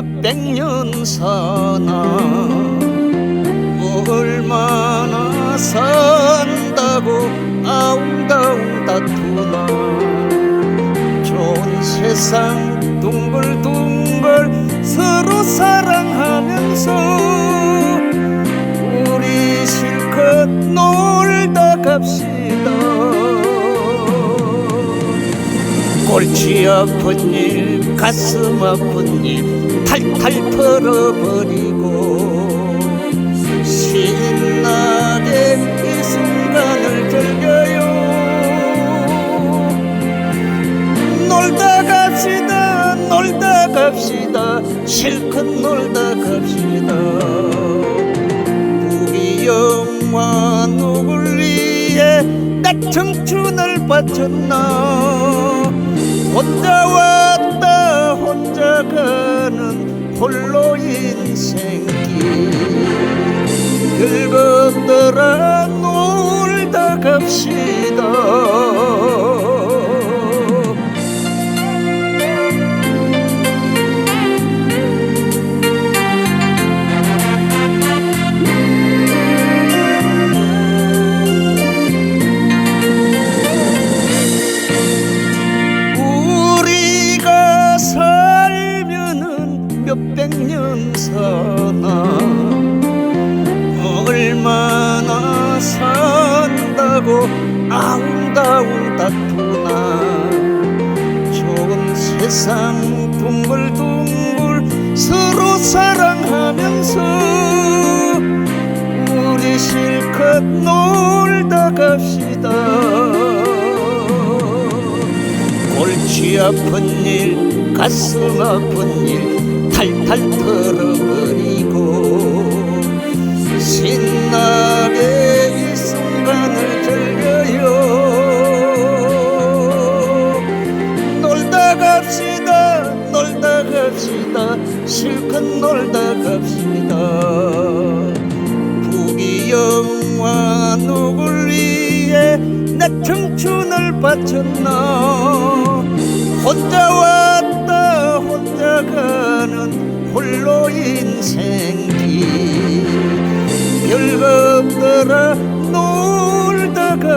몇백 년 사나 얼마나 산다고 아웅다웅 다투나 좋은 세상 둥글둥글 서로 사랑하면서 우리 실컷 놀다 갑시다 골치 아픈 일 가슴 아픈 일 탈탈 털어버리고 신나게 이 순간을 즐겨요. 놀다 갑시다 놀다 갑시다 실컷 놀다 갑시다. 우리 영화 누굴 위해 내 청춘을 바쳤나? 혼자 왔다 혼자 홀로 인생길. 긁어들어 놀다 갑시 산다고 아웅다웅 다투나 좋은 세상 둥글둥글 서로 사랑하면서 우리 실컷 놀다 갑시다. 골치 아픈 일 가슴 아픈 일 탈탈 털어버리고 신나 갑시다. 실컷 놀다 갑시다. 부귀영화 누굴 위해 내 청춘을 바쳤나? 혼자 왔다 혼자 가는 홀로 인생길. 별거 없더라 놀다 갑